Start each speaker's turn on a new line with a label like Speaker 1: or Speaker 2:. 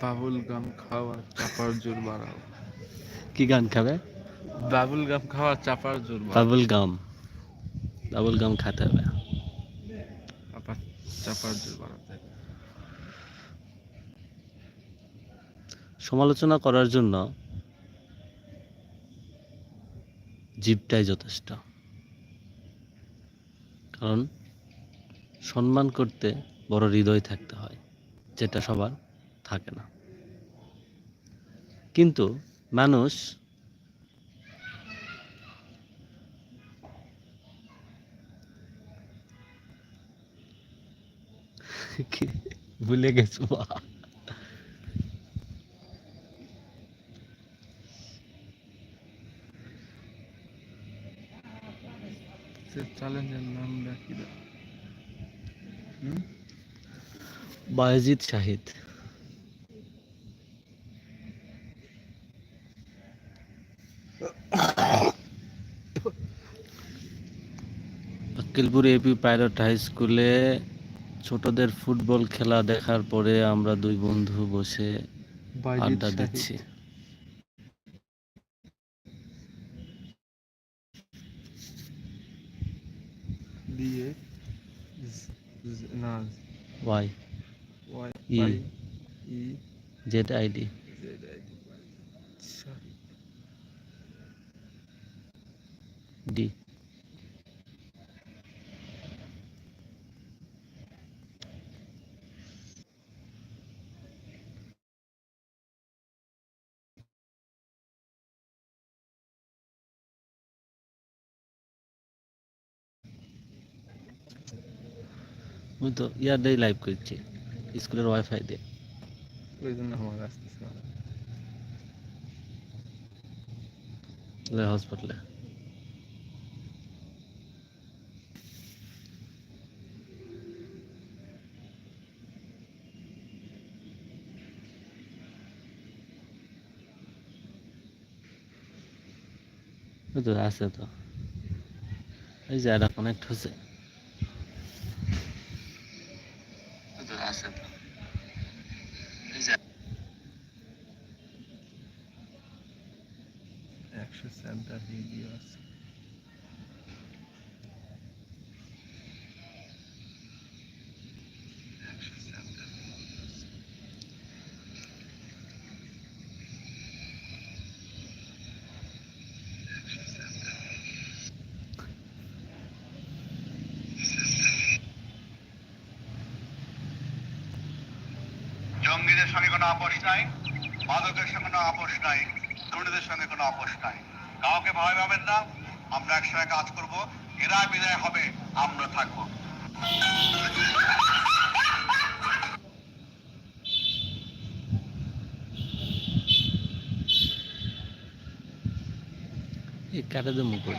Speaker 1: বাবুল গাম খাওয়া চাপার জোর বাড়াও।
Speaker 2: কি গান খাবে?
Speaker 1: বাবুল গাম খাওয়া চাপার জোর
Speaker 2: বাবুল গাম। বাবুল গাম খাতে হবে।
Speaker 1: চাপার জোর বাড়াতে।
Speaker 2: সমালোচনা করার জন্য জীবটাই যথেষ্ট। কারণ সম্মান করতে বড় হৃদয় থাকতে হয় যেটা সবার। থাকে না। কিন্তু মানুষ ভুলে গেছো
Speaker 1: চ্যালেঞ্জের কি রে?
Speaker 2: Shahid. Akkelpur AP pilot high স্কুলে ছোটদের ফুটবল খেলা দেখার পরে আমরা দুই বন্ধু বসে আড্ডা দিচ্ছি।
Speaker 1: দিয়ে জ- জ- না
Speaker 2: Y
Speaker 1: Y E.
Speaker 2: Z ID
Speaker 1: Z I D Shahid
Speaker 2: D আমি তো ইয়ার দিয়ে লাইভ করছি স্কুলের ওয়াইফাই দিয়ে
Speaker 1: ওই জন্য আমার আসতেছে না।
Speaker 2: হসপিটালে তো আছে তো। এই যে আর কানেক্ট হচ্ছে।
Speaker 1: একশো চারটা ভিডিও আছে।
Speaker 3: জঙ্গিদের সঙ্গে কোনো আপোষ নাই মাদকের সঙ্গে কোনো আপোষ নাই দুর্নীতির সঙ্গে কোনো আপোষ নাই। কাউকে ভয় পাবেন না আমরা একসঙ্গে কাজ করব এরা বিদায় হবে আমরা থাকব।
Speaker 2: কাটা দেবো করে